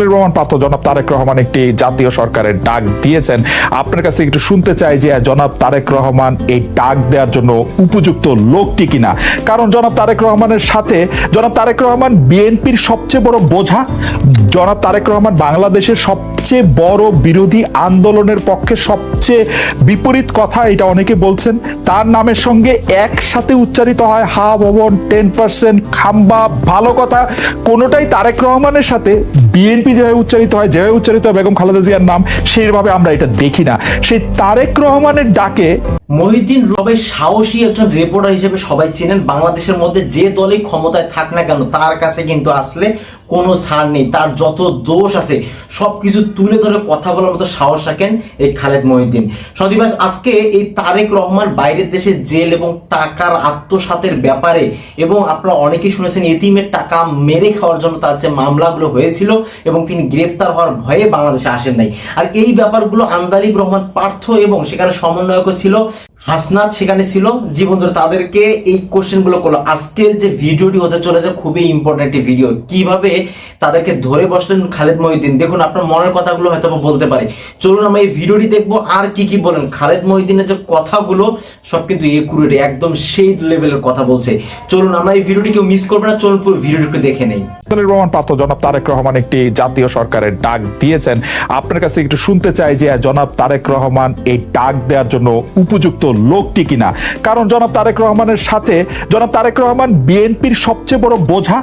রহমান পাত্র জনাব তারেক রহমান একটি জাতীয় সরকারের ডাক দিয়েছেন। আপনার কাছে একটু শুনতে চাই যে, জনাব তারেক রহমান এই ডাক দেওয়ার জন্য উপযুক্ত লোকটি কিনা? কারণ জনাব তারেক রহমানের সাথে, জনাব তারেক রহমান বিএনপির সবচেয়ে বড় বোঝা, জনাব তারেক রহমান বাংলাদেশের সবচেয়ে বড় বিরোধী আন্দোলনের পক্ষে সবচেয়ে বিপরীত কথা এটা অনেকে বলছেন। তার নামের সঙ্গে একসাথে উচ্চারিত হয় হা ভবন, টেন পার্সেন্ট খাম্বা, ভালো কথা। কোনোটাই তারেক রহমানের সাথে বিএনপি যেভাবে উচ্চারিত হয় যেভাবে উচ্চারিত হয় বেগম খালেদা জিয়ার নাম, সেইভাবে আমরা এটা দেখি না। সেই তারেক রহমানের ডাকে মহিউদ্দিন রবের সাহসী একজন রেপোর্টার হিসেবে সবাই চেনেন। বাংলাদেশের মধ্যে যে দলই ক্ষমতায় থাক না কেন, তার কাছে কিন্তু আসলে কোনো ছাড় নেই, তার যত দোষ আছে সব কিছু তুলে ধরে কথা বলার মতো সাহস রাখেন এই খালেদ মহিউদ্দিন। সদিবাস আজকে এই তারেক রহমান বাইরের দেশে জেল এবং টাকার আত্মসাতের ব্যাপারে এবং আপনারা অনেকেই শুনেছেন এতিমের টাকা মেরে খাওয়ার জন্য তার যে মামলাগুলো হয়েছিল এবং তিনি গ্রেপ্তার হওয়ার ভয়ে বাংলাদেশে আসেন নাই। আর এই ব্যাপারগুলো আন্দালিব রহমান পার্থ এবং সেখানে সমন্বয়ক ছিল, হাসনাত সেখানে ছিল। জীবন ধরে তাদেরকে এই কোশ্চেনগুলো করল। আজকের যে ভিডিওটি হতে চলেছে, খুবই ইম্পর্টেন্ট একটি ভিডিও কীভাবে তাদেরকে ধরে বসলেন খালেদ মহিউদ্দিন। দেখুন, আপনার মনের কথাগুলো হয়তো বলতে পারে। চলুন, আমরা এই ভিডিওটি দেখব আর কি কি বলেন। খালেদ মহিউদ্দিনের যে কথাগুলো, সব কিন্তু একুরেট একদম সেই লেভেলের কথা বলছে। চলুন, আমরা এই ভিডিওটি কেউ মিস করবে না, চলুন পুরো ভিডিওটি একটু দেখে নেই। রহমান পাত্র জনাব তারেক রহমান একটি জাতীয় সরকারের ডাক দিয়েছেন। আপনার কাছে একটু শুনতে চাই যে জনাব তারেক রহমান এই ডাক দেওয়ার জন্য উপযুক্ত লোকটি কিনা? কারণ জনাব তারেক রহমানের সাথে, জনাব তারেক রহমান বিএনপির সবচেয়ে বড় বোঝা,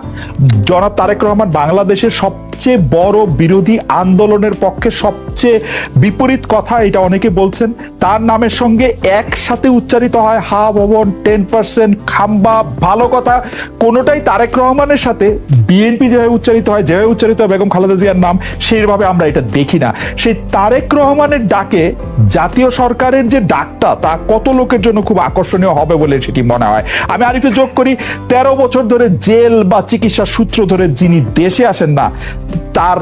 জনাব তারেক রহমান বাংলাদেশের সব সবচেয়ে বড় বিরোধী আন্দোলনের পক্ষে সবচেয়ে বিপরীত কথা এটা অনেকে বলছেন। তার নামের সঙ্গে একসাথে উচ্চারিত হয়, হা ভবন টেন পার্সেন্ট খাম্বা, ভালো কথা। কোনোটাই তারেক রহমানের সাথে বিএনপি যেভাবে উচ্চারিত হয়, যেভাবে উচ্চারিত হয় বেগম খালেদা জিয়ার নাম, সেইভাবে আমরা এটা দেখি না। সেই তারেক রহমানের ডাকে জাতীয় সরকারের যে ডাকটা, তা কত লোকের জন্য খুব আকর্ষণীয় হবে বলে সেটি মনে হয়? আমি আরেকটু যোগ করি, তেরো বছর ধরে জেল বা চিকিৎসা সূত্র ধরে যিনি দেশে আসেন না, তার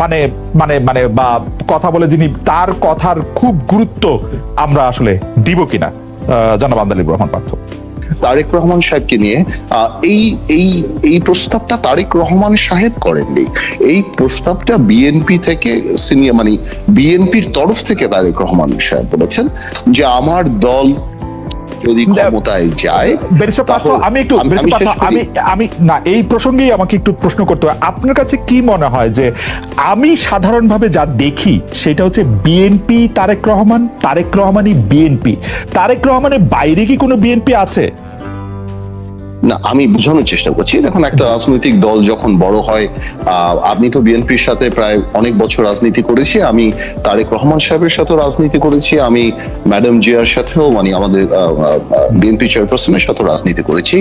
মানে মানে মানে বা কথা বলে যিনি, তার কথার খুব গুরুত্ব আমরা আসলে দিব কিনা? জনাব আন্দালিব রহমান পার্থ তারেক রহমান সাহেবকে নিয়ে এই এই এই প্রস্তাবটা তারেক রহমান সাহেব করেননি। এই প্রস্তাবটা বিএনপি থেকে সিনিয়র মানে বিএনপির তরফ থেকে তারেক রহমান সাহেব বলেছেন যে আমার দল যদি ক্ষমতায় যায় একটু আমি না এই প্রসঙ্গেই আমাকে একটু প্রশ্ন করতে হয়। আপনার কাছে কি মনে হয় যে আমি সাধারণভাবে যা দেখি সেটা হচ্ছে বিএনপি তারেক রহমান তারেক রহমানই বিএনপি। তারেক রহমানের বাইরে কি কোনো বিএনপি আছে? না, আমি বোঝানোর চেষ্টা করছি। দেখুন, একটা রাজনৈতিক দল যখন বড় হয় আপনি তো বিএনপির সাথে প্রায় অনেক বছর রাজনীতি করেছি, আমি তারেক রহমান সাহেবের সাথে রাজনীতি করেছি, আমি ম্যাডাম জিয়ার সাথেও মানে আমাদের বিএনপি চেয়ারপারসনের সাথে রাজনীতি করেছি।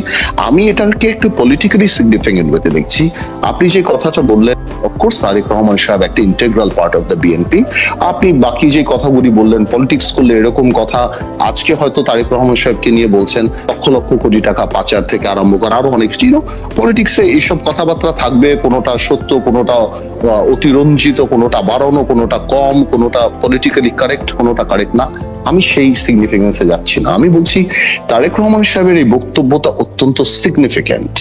আমি এটাকে একটু পলিটিক্যালি সিগনিফিকেন্ট ওয়েতে দেখছি। আপনি যে কথাটা বললেন অফকোর্স তারেক রহমান সাহেব একটা integral part of the BNP আপনি বাকি যে কথাগুলি বললেন পলিটিক্স করলে এরকম কথা, আজকে হয়তো তারেক রহমান সাহেবকে নিয়ে বলছেন, লক্ষ লক্ষ কোটি টাকা পাচার থেকে আরম্ভ করে আরও অনেক ছিল পলিটিক্সে এইসব কথাবার্তা থাকবে, কোনোটা সত্য, কোনোটা অতিরঞ্জিত, কোনোটা বাড়ানো, কোনোটা কম, কোনোটা পলিটিক্যালি কারেক্ট কোনোটা কারেক্ট না। আমি সেই সিগনিফিকেন্সে যাচ্ছি না। আমি বলছি, তারেক রহমান সাহেবের এই বক্তব্যটা অত্যন্ত সিগনিফিকেন্ট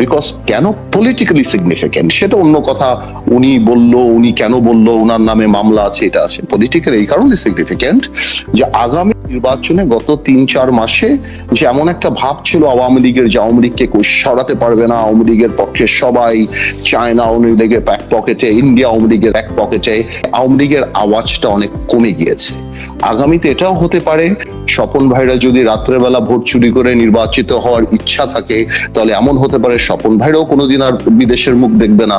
বিকজ কেন পলিটিক্যালি সিগনিফিক্যান্ট সেটা অন্য কথা। উনি বলল, উনি কেন বলল ওনার নামে মামলা আছে, এটা আছে। পলিটিক্যাল এই কারণে সিগনিফিকেন্ট যে আগামী নির্বাচনে গত তিন, চার মাসে যে এমন একটা ভাব ছিল আওয়ামী লীগের যে আওয়ামী লীগকে সরাতে পারবে না, আওয়ামী লীগের পক্ষে সবাই চায়না, আওয়ামী লীগের ব্যাক পকেটে, ইন্ডিয়া আওয়ামী লীগের এক পকেটে, আওয়ামী লীগের আওয়াজটা অনেক কমে গিয়েছে। আগামীতে এটাও হতে পারে। স্বপন ভাইরা যদি রাত্রেবেলা ভোট চুরি করে নির্বাচিত হওয়ার ইচ্ছা থাকে, তাহলে এমন হতে পারে স্বপন ভাইরাও কোনোদিন আর বিদেশের মুখ দেখবে না।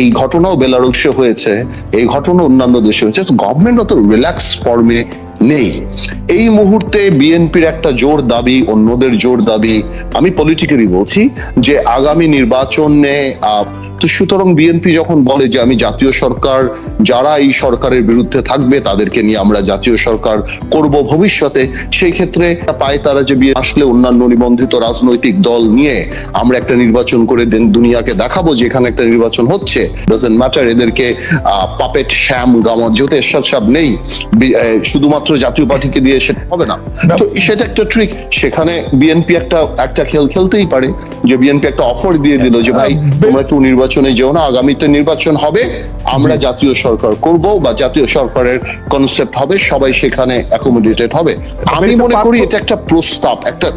এই ঘটনাও বেলারুশে হয়েছে, এই ঘটনা অন্যান্য দেশে হয়েছে। তো গভর্নমেন্ট অত রিল্যাক্স ফর্মে নেই। এই মুহূর্তে বিএনপির একটা জোর দাবি অন্যদের জোর দাবি আমি পলিটিক্যালি বলছি যে আগামী নির্বাচনে তো সুতরাং বিএনপি যখন বলে যে আমি জাতীয় সরকার যারা এই সরকারের বিরুদ্ধে থাকবে তাদেরকে নিয়ে আমরা জাতীয় সরকার করব ভবিষ্যতে সেই ক্ষেত্রে পায় তারা যে আসলে অন্যান্য নিবন্ধিত রাজনৈতিক দল নিয়ে আমরা একটা নির্বাচন করে দেন দুনিয়াকে দেখাবো যে এখানে একটা নির্বাচন হচ্ছে। ডাজেন্ট ম্যাটার এদেরকে পাপেট শ্যাম গামর যেহেতু এরশাদ সাহেব নেই আহ, শুধুমাত্র জাতীয় পার্টিকে দিয়ে সেটা হবে না। তো সেটা একটা ট্রিক সেখানে বিএনপি একটা একটা খেল খেলতেই পারে। যে বিএনপি একটা অফার দিয়ে দিল যে ভাই তোমরা কেউ নির্বাচনে যেও না। আগামীতে নির্বাচন হবে। আমরা জাতীয় সরকার করব বা জাতীয় সরকারের কনসেপ্ট হবে। সবাই সেখানে অ্যাকোমোডেটেড হবে। আমি মনে করি এটা একটা প্রস্তাব একটা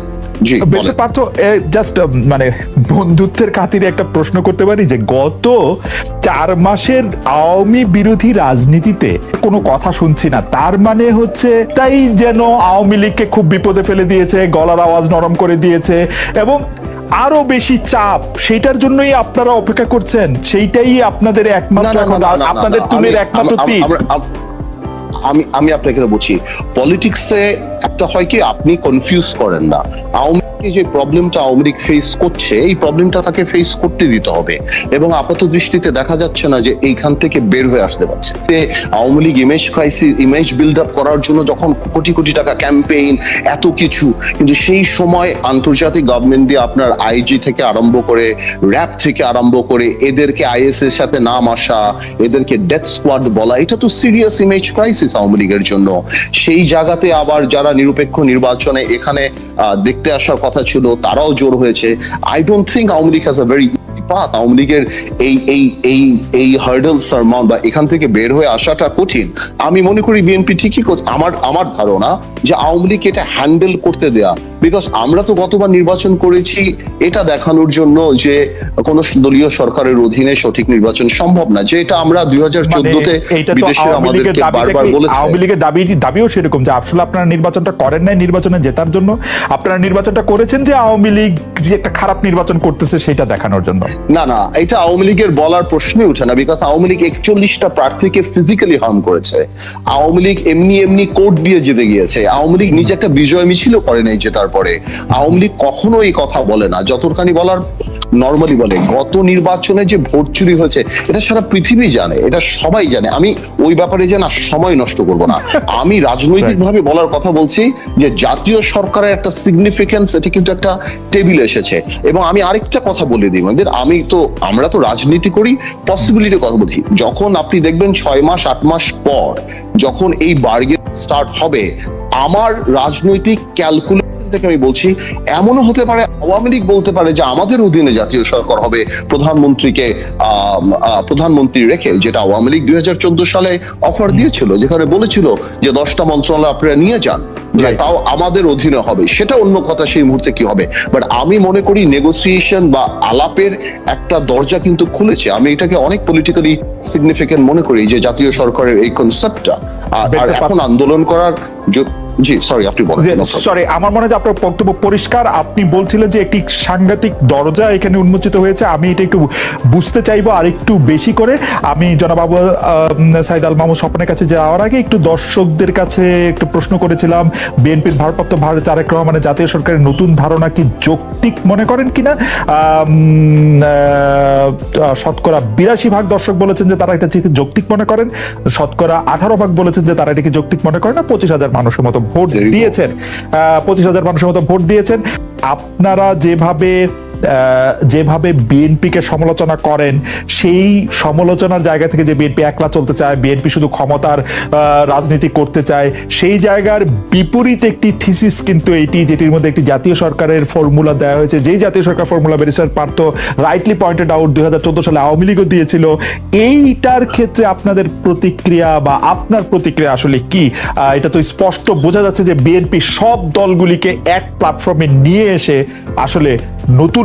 বেশি পার্থ জাস্ট মানে বন্ধুত্বের খাতিরে একটা প্রশ্ন করতে পারি যে গত চার মাসের আওয়ামী বিরোধী রাজনীতিতে কোনো কথা শুনছি না। তার মানে হচ্ছে তাই যেন আওয়ামী লীগকে খুব বিপদে ফেলে দিয়েছে গলার আওয়াজ নরম করে দিয়েছে এবং আরও বেশি চাপ সেটার জন্যই আপনারা অপেক্ষা করছেন। সেইটাই আপনাদের একমাত্র আপনাদের আমি- একমাত্র আম- আম- আপনাকে বুঝি পলিটিক্সে একটা হয় কি আপনি কনফিউজ করেন না। আওয়ামী লীগের যে প্রবলেমটা ফেস করছে, এই প্রবলেমটা তাকে ফেস করতে দিতে হবে। এবং আপাত দৃষ্টিতে দেখা যাচ্ছে না যে এইখান থেকে বের হয়ে আসতে পারছে। Awami League image crisis image build up করার জন্য যখন কোটি কোটি টাকা ক্যাম্পেইন এত কিছু, কিন্তু সেই সময় আন্তর্জাতিক গভর্নমেন্ট দিয়ে আপনার আইজি থেকে আরম্ভ করে র্যাব থেকে আরম্ভ করে, এদেরকে আইএস এর সাথে নাম আসা, এদেরকে ডেথ স্কোয়াড বলা, এটা তো সিরিয়াস ইমেজ ক্রাইসিস আওয়ামী লীগের জন্য। সেই জায়গাতে আবার যারা নিরপেক্ষ নির্বাচনে এখানে দেখতে আসার কথা ছিল তারাও জোর হয়েছে। I don't think Awami League has a very path Awami লীগের এই এই এই এই হার্ডেল বা এখান থেকে বের হয়ে আসাটা কঠিন। আমি মনে করি বিএনপি ঠিকই আমার আমার ধারণা যে আওয়ামী লীগ এটা হ্যান্ডেল করতে দেয়া। বিকজ আমরা তো গতবার নির্বাচন করেছি এটা দেখানোর জন্য যে কোন দলীয় সরকারের অধীনে সঠিক নির্বাচন সম্ভব না। যে এটা আমরা দুই হাজার মানে চোদ্দতে আমাদেরকে বারবার আওয়ামী লীগের দাবি দাবিও সেরকম যে আসলে আপনারা নির্বাচনটা করেন নাই নির্বাচনে জেতার জন্য। আপনারা নির্বাচনটা করেছেন যে আওয়ামী লীগ যে একটা খারাপ নির্বাচন করতেছে সেটা দেখানোর জন্য। না না, এটা আওয়ামী লীগের বলার প্রশ্নই ওঠে না বিকজ আওয়ামী লীগ একচল্লিশটা প্রার্থীকে ফিজিক্যালি হার্ম করেছে। আওয়ামী লীগ এমনি এমনি কোর্ট দিয়ে জিতে গিয়েছে। আওয়ামী লীগ নিজে একটা বিজয় মিছিলও করে নাই জেতার পরে। আওয়ামী লীগ কখনো এই কথা বলে না, যতখানি বলার নর্মালি বলে। গত নির্বাচনে যে ভোট চুরি হয়েছে, এটা সারা পৃথিবী জানে, এটা সবাই জানে। আমি ওই ব্যাপারে যে না সময় নষ্ট করব না। আমি রাজনৈতিক ভাবে বলার কথা বলছি যে জাতীয় সরকারের একটা সিগনিফিকেন্স এটা কিন্তু একটা টেবিল এসেছে। এবং আমি আরেকটা কথা বলে দিই আমাদের আমি তো, আমরা তো রাজনীতি করি পসিবিলিটি কথা বলছি। যখন আপনি দেখবেন ছয় মাস, আট মাস পর, যখন এই বার্গেন স্টার্ট হবে, আমার রাজনৈতিক ক্যালকুলেশন থেকে আমি বলছি এমনও হতে পারে আওয়ামী লীগ বলতে পারে যে আমাদের অধীনে জাতীয় সরকার হবে প্রধানমন্ত্রীকে প্রধানমন্ত্রী রেখে যেটা আওয়ামী লীগ দুই সালে অফার দিয়েছিল যেখানে বলেছিল যে দশটা মন্ত্রণালয় আপনারা নিয়ে যান যে তাও আমাদের অধীনে হবে। সেটা অন্য কথা সেই মুহূর্তে কি হবে? বাট আমি মনে করি নেগোসিয়েশন বা আলাপের একটা দরজা কিন্তু খুলেছে। আমি এটাকে অনেক পলিটিক্যালি সিগনিফিকেন্ট মনে করি যে জাতীয় সরকারের এই কনসেপ্টটা আর আর এখন আন্দোলন করার জ- সরি আপনি বলেন. সরি আমার মনে হয় আপনার বক্তব্য পরিষ্কার। আপনি বলছিলেন যে একটি সাংঘাতিক দরজা এখানে উন্মোচিত হয়েছে। আমি এটা একটু বুঝতে চাইব আর একটু বেশি করে। আমি জনাবাবু সাইদ আল মাহমুদ স্বপ্নের কাছে যাওয়ার আগে একটু দর্শকদের কাছে একটু প্রশ্ন করেছিলাম বিএনপির ভারপ্রাপ্ত ভারত তারেক রহমানের জাতীয় সরকারের নতুন ধারণা কি যৌক্তিক মনে করেন কিনা? শতকরা বিরাশি ভাগ দর্শক বলেছেন যে তারা এটা যৌক্তিক মনে করেন। শতকরা আঠারো ভাগ বলেছেন যে তারা এটাকে যৌক্তিক মনে করেন না? পঁচিশ হাজার মানুষের মতো ভোট. দিয়েছেন পঁচিশ হাজার মানুষের মতো ভোট দিয়েছেন আপনারা যেভাবে যেভাবে বিএনপিকে সমালোচনা করেন, সেই সমালোচনার জায়গা থেকে যে বিএনপি একলা চলতে চায় বিএনপি শুধু ক্ষমতার রাজনীতি করতে চায়, সেই জায়গার বিপরীত একটি থিসিস কিন্তু এটি, যেটির মধ্যে একটি জাতীয় সরকারের ফর্মুলা দেওয়া হয়েছে। যেই জাতীয় সরকার formula barrister Partha rightly pointed out দুই হাজার চোদ্দ সালে আওয়ামী লীগও দিয়েছিল। এইটার ক্ষেত্রে আপনাদের প্রতিক্রিয়া বা আপনার প্রতিক্রিয়া আসলে কি? এটা তো স্পষ্ট বোঝা যাচ্ছে যে বিএনপি সব দলগুলিকে এক প্ল্যাটফর্মে নিয়ে এসে আসলে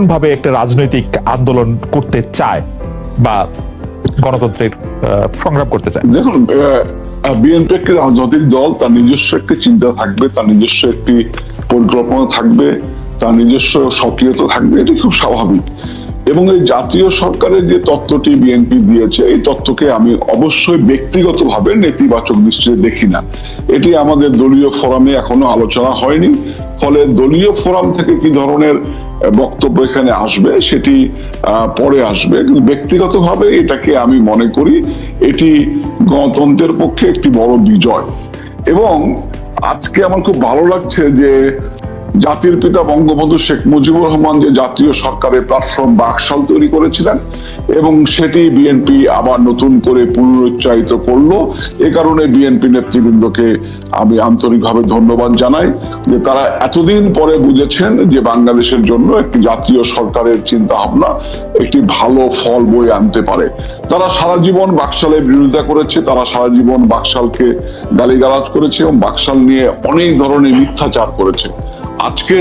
নতুনভাবে একটা রাজনৈতিক আন্দোলন করতে চায় বা গণতন্ত্রের সংগ্রাম করতে চায়। দেখুন বিএনপি একটি রাজনৈতিক দল, তার নিজস্ব একটি চিন্তা থাকবে, তার নিজস্ব একটি পরিকল্পনা থাকবে, তার নিজস্ব সক্রিয়তা থাকবে, এটি খুব স্বাভাবিক। এবং এই জাতীয় সরকারের যে তত্ত্বটি বিএনপি দিয়েছে, এই তত্ত্বকে আমি অবশ্যই ব্যক্তিগতভাবে নেতিবাচক দৃষ্টিতে দেখি না। এটি আমাদের দলীয় ফোরামে এখনও আলোচনা হয়নি। ফলে দলীয় ফোরাম থেকে কি ধরনের বক্তব্য এখানে আসবে সেটি পরে আসবে। কিন্তু ব্যক্তিগতভাবে এটাকে আমি মনে করি এটি গণতন্ত্রের পক্ষে একটি বড় বিজয়। এবং আজকে আমার খুব ভালো লাগছে যে জাতির পিতা বঙ্গবন্ধু শেখ মুজিবুর রহমান যে জাতীয় সরকারের প্ল্যাটফর্ম বাকশাল তৈরি করেছিলেন এবং সেটি বিএনপি আবার নতুন করে পুনরুচ্চারিত করল। এ কারণে বিএনপি নেতৃবৃন্দকে আমি আন্তরিকভাবে ধন্যবাদ জানাই যে তারা এতদিন পরে বুঝেছেন যে বাংলাদেশের জন্য একটি জাতীয় সরকারের চিন্তা ভাবনা একটি ভালো ফল বয়ে আনতে পারে। তারা সারা জীবন বাকশালের বিরোধিতা করেছে, তারা সারা জীবন বাকশালকে গালিগালাজ করেছে এবং বাকশাল নিয়ে অনেক ধরনের মিথ্যাচার করেছে। আজকে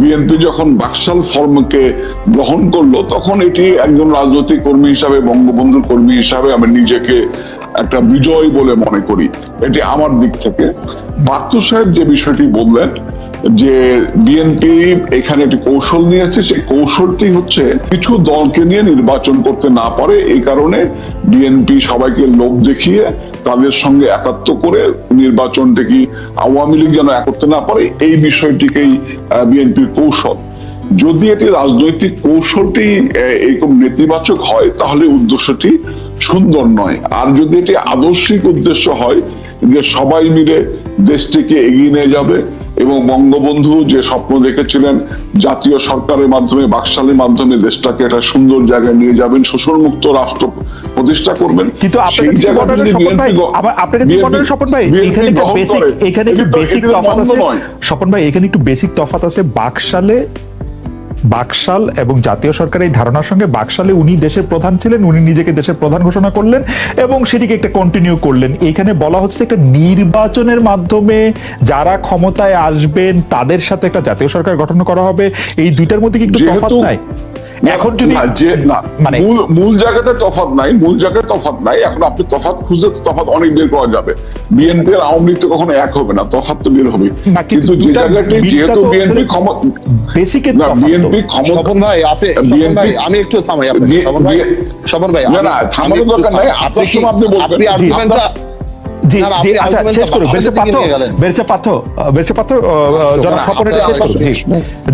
বিএনপি যখন বাকশাল ফর্মকে গ্রহণ করল, তখন এটি একজন রাজনৈতিক কর্মী হিসাবে, বঙ্গবন্ধুর কর্মী হিসাবে আমি নিজেকে একটা বিজয় বলে মনে করি। এটি আমার দিক থেকে। পার্থ সাহেব যে বিষয়টি বললেন, যে বিএনপি এখানে একটি কৌশল নিয়েছে, সেই কৌশলটি হচ্ছে কিছু দলকে নিয়ে নির্বাচন করতে না পারে, এই কারণে বিএনপি সবাইকে লোভ দেখিয়ে তাদের সঙ্গে একাত্ম করে নির্বাচনটা কি আওয়ামী লীগ যেন করতে না পারে, এই বিষয়টিকেই বিএনপির কৌশল। যদি এটি রাজনৈতিক কৌশলটি এরকম নেতিবাচক হয়, তাহলে উদ্দেশ্যটি সুন্দর নয়। আর যদি এটি আদর্শিক উদ্দেশ্য হয় যে সবাই মিলে দেশটিকে এগিয়ে নিয়ে যাবে এবং বঙ্গবন্ধু যে স্বপ্ন দেখেছিলেন জাতীয় সরকারের মাধ্যমে বাকশালের মাধ্যমে দেশটাকে একটা সুন্দর জায়গায় নিয়ে যাবেন শোষণ মুক্ত রাষ্ট্র প্রতিষ্ঠা করবেন কিন্তু স্বপন ভাই এখানে একটু বেসিক এখানে একটু বেসিক তফাৎ আছে? স্বপন ভাই এখানে একটু বেসিক তফাৎ আছে। বাকশালে বাকশাল এবং জাতীয় সরকারের এই ধারণার সঙ্গে বাকশালে উনি দেশের প্রধান ছিলেন উনি নিজেকে দেশের প্রধান ঘোষণা করলেন এবং সেটিকে একটা কন্টিনিউ করলেন। এখানে বলা হচ্ছে একটা নির্বাচনের মাধ্যমে যারা ক্ষমতায় আসবেন তাদের সাথে একটা জাতীয় সরকার গঠন করা হবে। এই দুইটার মধ্যে কি একটু তফাৎ নাই? এখন যদি যে না মানে মূল মূল জায়গাতে তফাৎ নাই মূল জায়গায় তফাৎ নাই এখন আপনি তফাৎ খুঁজলে তো তফাৎ অনেক বের করা যাবে বিএনপি আর আওয়ামী লীগ তো কখনো এক হবে না তফাৎ তো বের হবে কিন্তু যে জায়গাটি যেহেতু বিএনপি ক্ষমতা না বিএনপি ক্ষমতা ভাই আপনি ভাই আমি একটু থামাই আপনাকে বি- ভাই ভাই না, না, থামানোর দরকার নাই। আপনার সময় আপনি বলবেন। আপনি আর্গুমেন্টটা জি জি আচ্ছা শেষ করুন। বেরসে বাহারের পার্থ দিকে নিয়ে গেলেন। বেরসে পার্থ বেরসে পার্থ জনাব স্বপন এটা শেষ করুন। জি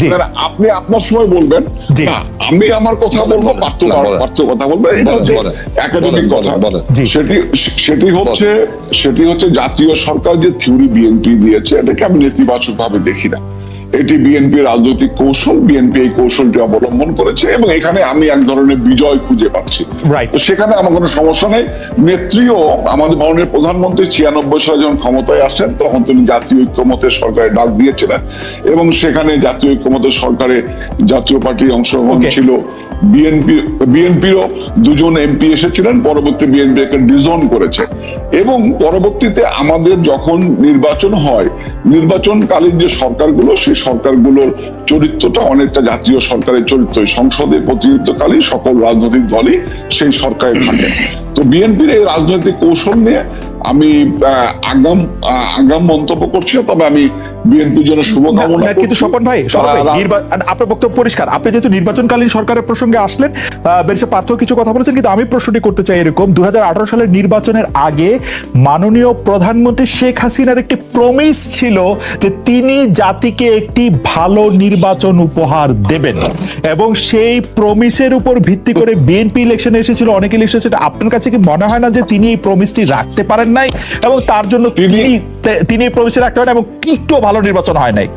জি। না, না, আপনি আপনার সময় বলবেন। জি। আমি আমার কথা বলব পার্থ পার্থ কথা বলব এটা বলেন, হচ্ছে একাডেমিক কথা। সেটি হচ্ছে সেটি হচ্ছে জাতীয় সরকার যে থিওরি বিএনপি দিয়েছে এটাকে আমি নেতিবাচক ভাবে দেখি না। এটি বিএনপি রাজনৈতিক কৌশল বিএনপি এই কৌশলটি অবলম্বন করেছে এবং এখানে আমি এক ধরনের বিজয় খুঁজে পাচ্ছি। তো সেখানে আমার কোনো সমস্যা নেই। নেত্রীও আমাদের মাননীয় প্রধানমন্ত্রী ছিয়ানব্বই সালে যখন ক্ষমতায় আসেন তখন তিনি জাতীয় ঐক্যমতের সরকারে ডাক দিয়েছিলেন এবং সেখানে জাতীয় ঐক্যমতের সরকারে জাতীয় পার্টির অংশগ্রহণ ছিল। বিএনপি বিএনপিরও দুজন এমপি এসেছিলেন, পরবর্তী বিএনপি একে ডিজন করেছে। এবং পরবর্তীতে আমাদের যখন নির্বাচন হয়, নির্বাচনকালীন যে সরকারগুলো, সেই সরকারগুলোর চরিত্রটা অনেকটা জাতীয় সরকারের চরিত্র। সংসদে প্রতিনিধিত্বকালী সকল রাজনৈতিক দলই সেই সরকারে থাকে। তো বিএনপির এই রাজনৈতিক কৌশল নিয়ে আমি আগাম আগাম মন্তব্য করছি না, তবে আমি বিএনপির জন্য শুভকামনা কিন্তু স্বপন ভাই আপনার বক্তব্য পরিষ্কার। আপনি যেহেতু নির্বাচনকালীন সরকারের প্রসঙ্গে আসলেন বেরিসে পার্থ কিছু কথা বলেছেন কিন্তু আমি প্রশ্নটি করতে চাই এরকম। দু সালের নির্বাচনের আগে মাননীয় প্রধানমন্ত্রী শেখ হাসিনার একটি প্রমিস ছিল যে তিনি জাতিকে একটি ভালো নির্বাচন উপহার দেবেন। এবং সেই প্রমিসের উপর ভিত্তি করে বিএনপি ইলেকশনে এসেছিল অনেক ইলেকশন আপনার কাছে কি মনে হয় না যে তিনি এই প্রমিসটি রাখতে পারেন নাই? এবং তার জন্য তিনি তিনি- এই প্রমিসটি রাখতে পারেন এবং একটু ভালো নির্বাচন হয় নাই।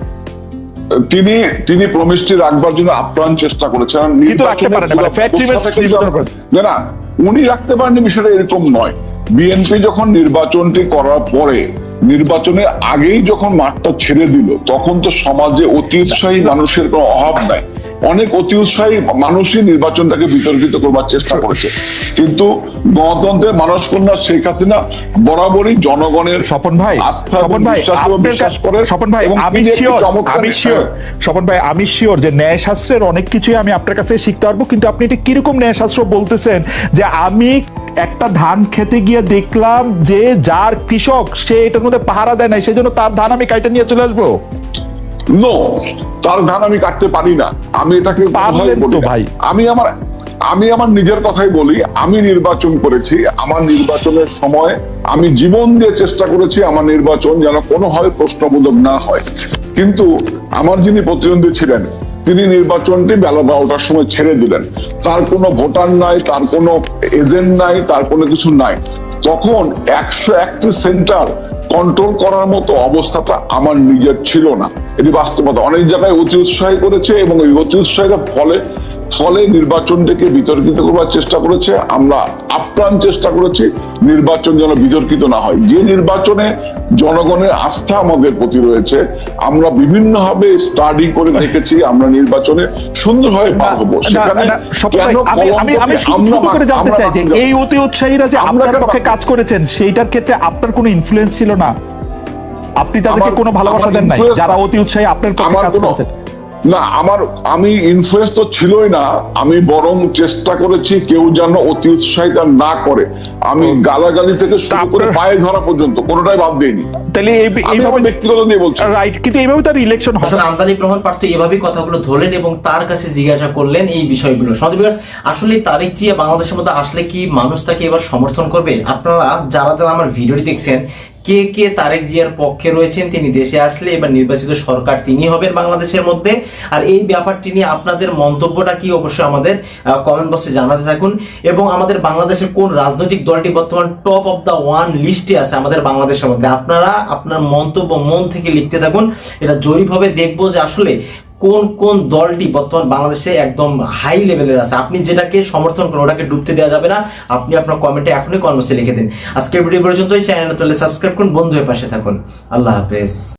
তিনি তিনি প্রমিসটি রাখবার জন্য আপ্রাণ চেষ্টা করেছেন। না, মানে। না উনি রাখতে পারেননি বিষয়টা এরকম নয়। বিএনপি যখন নির্বাচনটি করার পরে নির্বাচনের আগেই যখন মাঠটা ছেড়ে দিল তখন তো সমাজে অতি উৎসাহী মানুষের কোনো অভাব নাই। অনেক অতি উৎসাহী মানুষই নির্বাচনটাকে বিতর্কিত করবার চেষ্টা করেছে। কিন্তু গণতন্ত্রের মানস কন্যা শেখ হাসিনা বরাবরই জনগণের স্বপন ভাই স্বপন ভাই বিশ্বাস করে স্বপন ভাই আমি শিওর আমি শিওর স্বপন ভাই আমি শিওর যে ন্যায় শাস্ত্রের অনেক কিছুই আমি আপনার কাছে শিখতে পারব কিন্তু আপনি এটা কীরকম ন্যায় শাস্ত্র বলতেছেন যে আমি একটা ধান খেতে গিয়ে দেখলাম যে যার কৃষক সে এটার মধ্যে পাহারা দেয় নাই সেই জন্য তার ধান আমি কাইটা নিয়ে চলে আসব? নো তার ধান আমি কাটতে পারি না আমি এটাকে। ভাই। আমি আমার আমি আমার নিজের কথাই বলি আমি নির্বাচন করেছি আমার নির্বাচনের সময় আমি জীবন দিয়ে চেষ্টা করেছি আমার নির্বাচন যেন কোনোভাবে প্রশ্নবোধক না হয় কিন্তু আমার যিনি প্রতিদ্বন্দ্বী ছিলেন তিনি নির্বাচনটি বেলা বারোটার সময় ছেড়ে দিলেন তার কোনো ভোটার নাই তার কোনো এজেন্ট নাই তার কোনো কিছু নাই তখন একশো একটি সেন্টার কন্ট্রোল করার মতো অবস্থাটা আমার নিজের ছিল না। এটি বাস্তবতা। অনেক জায়গায় অতি উৎসাহী করেছে এবং এই অতি উৎসাহের ফলে ফলে নির্বাচনটিকে বিতর্কিত করবার চেষ্টা করেছে। আমরা আপ্রাণ চেষ্টা করেছি নির্বাচন যেন বিতর্কিত না হয়। যে নির্বাচনে জনগণের আস্থা আমাদের প্রতি রয়েছে আমরা বিভিন্নভাবে স্টাডি করে দেখেছি আমরা নির্বাচনে সুন্দরভাবে পার হব। সেখানে আমি আমি করে জানতে চাই যে এই অতি উৎসাহীরা যে আপনার পক্ষে কাজ করেছেন সেইটার ক্ষেত্রে আপনার কোনো ইনফ্লুয়েন্স ছিল না? আপনি তাদেরকে কোনো ভালোবাসা দেন নাই? যারা অতি উৎসাহী আপনার পক্ষে কাজ করেছেন। না আমার আমি ইনফ্লুয়েন্স তো ছিলই না আমি বরং চেষ্টা করেছি কেউ যেন অতি উৎসাহিত না করে। আমি গালাগালি থেকে শুরু করে পায়ে ধরা পর্যন্ত কোনোটাই বাদ দিইনি। তাহলে এই এইভাবে ব্যক্তিগত নিয়ে বলছি। রাইট কিন্তু এইভাবে তার ইলেকশন হবে আসলে আমদানি প্রমাণ প্রার্থ এভাবেই কথাগুলো ধরলেন এবং তার কাছে জিজ্ঞাসা করলেন এই বিষয়গুলো। সমাজ বিকাশ আসলে তারিক জিয়া বাংলাদেশের মধ্যে আসলে কি মানুষ তাকে এবার সমর্থন করবে? আপনারা যারা যারা আমার ভিডিওটি দেখছেন কে কে তারেক জিয়ার পক্ষে রয়েছেন তিনি দেশে আসলে এবার নির্বাচিত সরকার তিনি হবেন বাংলাদেশের মধ্যে। আর এই ব্যাপারটি নিয়ে আপনাদের মন্তব্যটা কি অবশ্যই আমাদের কমেন্ট বক্সে জানাতে থাকুন। এবং আমাদের বাংলাদেশের কোন রাজনৈতিক দলটি বর্তমান টপ অফ দ্য ওয়ান লিস্টে আছে আমাদের বাংলাদেশের মধ্যে? আপনারা আপনার মন্তব্য মন থেকে লিখতে থাকুন। এটা জরিপভাবে দেখব যে আসলে কোন কোন দলটি বর্তমান বাংলাদেশে একদম হাই লেভেলের আছে? আপনি যেটাকে সমর্থন করেন, ওটাকে ডুবতে দেওয়া যাবে না। আপনি আপনার কমেন্টে এখনই কর্মসে লিখে দিন। আজকের ভিডিও পর্যন্ত চ্যানেল তাহলে সাবস্ক্রাইব করুন। বন্ধু হয়ে পাশে থাকুন। আল্লাহ হাফেজ।